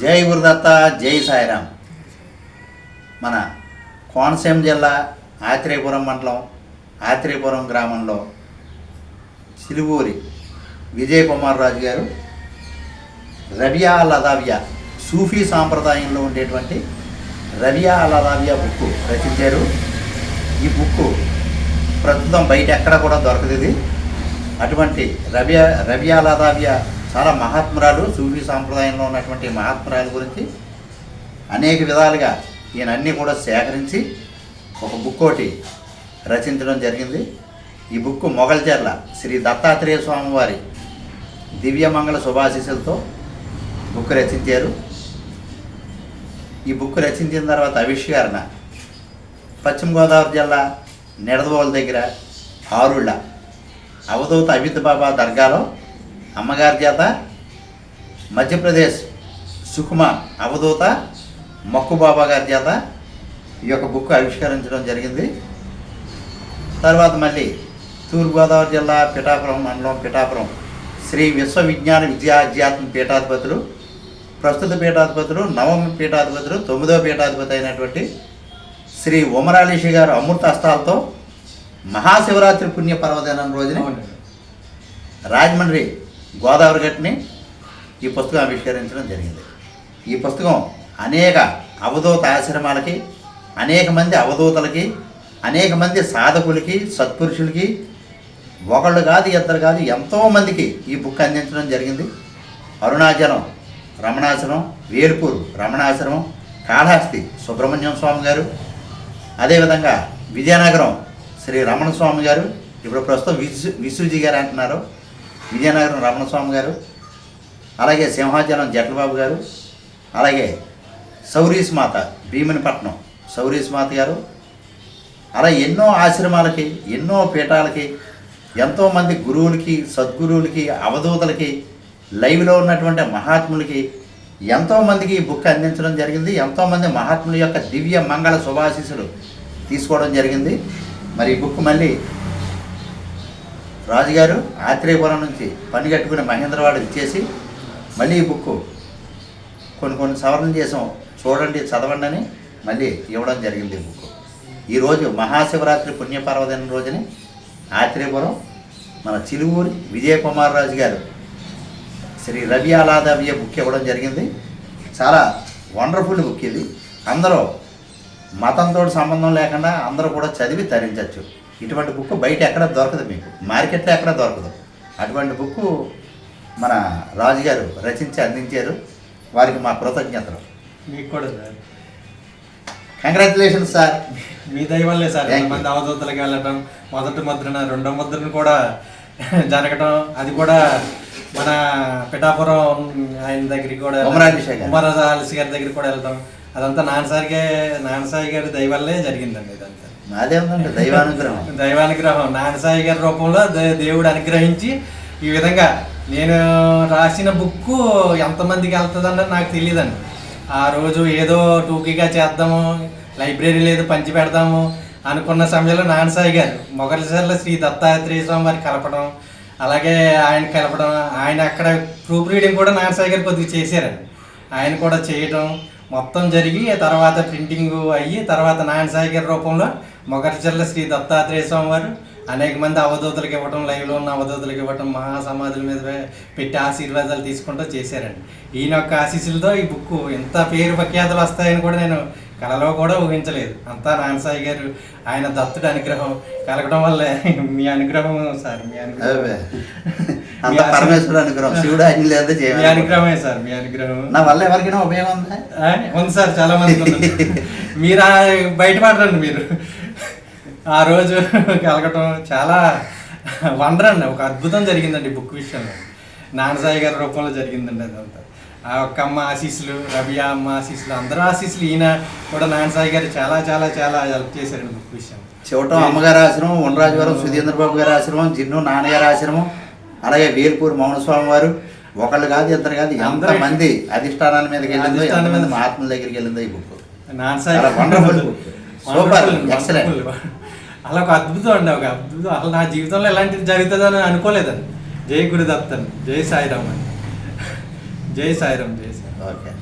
జై గురుదత్త జై సాయిరామ్ మన కోనసీమ జిల్లా ఆత్రేయపురం మండలం ఆత్రేయపురం గ్రామంలో సిలువూరి విజయ్ కుమార్ రాజు గారు రవియా లదావ్య సూఫీ సాంప్రదాయంలో ఉండేటువంటి రవియా లదావ్య బుక్ రచించారు. ఈ బుక్ ప్రస్తుతం బయట ఎక్కడ కూడా దొరకదు ఇది. అటువంటి రవియా రవియా లదావ్య చాలా మహాత్మురాలు సూఫీ సాంప్రదాయంలో ఉన్నటువంటి మహాత్మురాల గురించి అనేక విధాలుగా ఈయన అన్నీ కూడా సేకరించి ఒక బుక్ ఒకటి రచించడం జరిగింది. ఈ బుక్ మొగల్చెర్ల శ్రీ దత్తాత్రేయ స్వామివారి దివ్యమంగళ శుభాశీస్సులతో బుక్ రచించారు. ఈ బుక్ రచించిన తర్వాత ఆవిష్కరణ పశ్చిమ గోదావరి జిల్లా నిడదవోలు దగ్గర ఆరుళ్ళ అవధూత అమిత్ బాబా దర్గాలో అమ్మగారి చేత మధ్యప్రదేశ్ సుకుమ అవధూత మక్కు బాబా గారి చేత ఈ యొక్క బుక్ ఆవిష్కరించడం జరిగింది. తర్వాత మళ్ళీ తూర్పుగోదావరి జిల్లా పిఠాపురం మండలం పిఠాపురం శ్రీ విశ్వవిజ్ఞాన విద్యాధ్యాత్మ పీఠాధిపతులు ప్రస్తుత పీఠాధిపతులు నవమ పీఠాధిపతులు తొమ్మిదవ పీఠాధిపతి అయినటువంటి శ్రీ ఉమరాలిషి గారు అమృత హస్తాలతో మహాశివరాత్రి పుణ్య పర్వదినం రోజున రాజమండ్రి గోదావరి గట్టిని ఈ పుస్తకం ఆవిష్కరించడం జరిగింది. ఈ పుస్తకం అనేక అవధూత ఆశ్రమాలకి అనేక మంది అవధూతలకి అనేక మంది సాధకులకి సత్పురుషులకి ఒకళ్ళు కాదు ఇద్దరు కాదు ఎంతోమందికి ఈ బుక్ అందించడం జరిగింది. అరుణాచలం రమణాశ్రమం వేల్పూరు రమణాశ్రమం కాళహస్తి సుబ్రహ్మణ్యం స్వామి గారు అదేవిధంగా విజయనగరం శ్రీ రమణ స్వామి గారు ఇప్పుడు ప్రస్తుతం విసు విసుజీ గారు అంటున్నారు. విజయనగరం రమణస్వామి గారు అలాగే సింహాచలం జట్లబాబు గారు అలాగే సౌరీస్ మాత భీమనిపట్నం సౌరీస్ మాత గారు అలా ఎన్నో ఆశ్రమాలకి ఎన్నో పీఠాలకి ఎంతోమంది గురువులకి సద్గురువులకి అవధూతలకి లైవ్లో ఉన్నటువంటి మహాత్ములకి ఎంతోమందికి ఈ బుక్ అందించడం జరిగింది. ఎంతోమంది మహాత్ముల యొక్క దివ్య మంగళ శుభాశీసులు తీసుకోవడం జరిగింది. మరి ఈ బుక్ మళ్ళీ రాజుగారు ఆత్రేయపురం నుంచి పని కట్టుకుని మహేంద్రవాడ ఇచ్చేసి మళ్ళీ ఈ బుక్ కొన్ని కొన్ని సవరణ చేసాం. చూడండి చదవండి అని మళ్ళీ ఇవ్వడం జరిగింది ఈ బుక్ ఈరోజు మహాశివరాత్రి పుణ్యపర్వదిన రోజుని ఆత్రేయపురం మన చిలువూరి విజయకుమార్ రాజు గారు శ్రీ రవి ఆలాదవ్య బుక్ ఇవ్వడం జరిగింది. చాలా వండర్ఫుల్ బుక్ ఇది. అందరూ మతంతో సంబంధం లేకుండా అందరూ కూడా చదివి తరించవచ్చు ఇటువంటి బుక్ బయట ఎక్కడ దొరకదు మీకు. మార్కెట్లో ఎక్కడ దొరకదు. అటువంటి బుక్ మన రాజుగారు రచించి అందించారు. వారికి మా కృతజ్ఞతలు. మీకు కూడా సార్. కంగ్రాచులేషన్స్ సార్ మీ దయ వల్లే సార్. మంది అవధూతలకి వెళ్ళటం మొదటి ముద్రన రెండో ముద్రను కూడా జరగటం అది కూడా మన పిఠాపురం ఆయన దగ్గరికి కూడా ఉమరాలి షా గారు. దగ్గరికి కూడా వెళ్తాం అదంతా నాన్నసారిగా నాన్నసాయి గారి దయ వల్లే జరిగిందండి ఇదంతా. మాదే ఉందండి దైవానుగ్రహం. దైవానుగ్రహం. నాగసాయి గారి రూపంలో దే- దేవుడు అనుగ్రహించి ఈ విధంగా నేను రాసిన బుక్ ఎంతమందికి వెళ్తుందన్నది నాకు తెలియదండి. ఆ రోజు ఏదో టూకీగా చేద్దాము లైబ్రరీ లేదు పంచి పెడదాము అనుకున్న సమయంలో నాన్నసాయి గారు మొగలిసర్ల శ్రీ దత్తాత్రేయ స్వామి కలపడం అలాగే ఆయన కలపడం ఆయన అక్కడ ప్రూఫ్ రీడింగ్ కూడా నాన్నసాయి గారు కొద్దిగా చేశారండి. ఆయన కూడా చేయటం మొత్తం జరిగి తర్వాత ప్రింటింగ్ అయ్యి తర్వాత నాన్నసాయి గారి రూపంలో మొగర్చర్ల శ్రీ దత్తాత్రేయ స్వామి వారు అనేక మంది అవధూతలకు ఇవ్వటం లైవ్లో ఉన్న అవధూతలకు ఇవ్వటం మహా సమాధుల మీద పెట్టి ఆశీర్వాదాలు తీసుకుంటూ చేశారండి. ఈయన యొక్క ఆశీస్సులతో ఈ బుక్ ఎంత పేరు ప్రఖ్యాతులు వస్తాయని కూడా నేను కలలో కూడా ఊహించలేదు. అంతా నాన్నసాయి గారు ఆయన దత్తుడి అనుగ్రహం. కలగడం వల్లే మీ అనుగ్రహం సార్ మీ అనుగ్రహం. మీ అనుగ్రహమే సార్ మీ అనుగ్రహం. నా వల్ల ఎవరికైనా ఉపయోగం ఉందా? ఉంది సార్ చాలా మంది. మీరు ఆ బయటపడరండి మీరు. ఆ రోజు కలగటం చాలా వండర్ అండి ఒక అద్భుతం జరిగిందండి బుక్ విషయంలో. నాన్నసాయి గారి రూపంలో జరిగిందండి అదంతా. ఆ ఒక్క అమ్మ ఆశీస్సులు రబియా అమ్మ ఆశీస్సులు అందరూ ఆశీస్సులు. ఈయన కూడా నాన్నసాయి గారు చాలా చాలా చాలా హెల్ప్ చేశారండి బుక్ విషయం చివటం అమ్మగారి ఆశ్రమం ఉండరాజువరం సుధీంద్రబాబు గారి ఆశ్రమం జిన్ను నాన్నగారి ఆశ్రమం అలాగే వేల్పూర్ మౌనస్వామి వారు. ఒకళ్ళు కాదు ఇద్దరు కాదు ఎంత మంది అధిష్టానాల మీదకి వెళ్ళిందో ఎంతమంది మీద- మహాత్ముల దగ్గరికి వెళ్ళిందో ఈ బుక్. నాన్నసాయి చాలా Super, excellent. అలా ఒక అద్భుతం అండి ఒక అద్భుతం. అసలు నా జీవితంలో ఎలాంటిది జరుగుతుందని అనుకోలేదండి. జై గురుదత్తన్ జై సాయిరామ్ అండి. జై సాయిరామ్ జై సాయిరామ్. ఓకే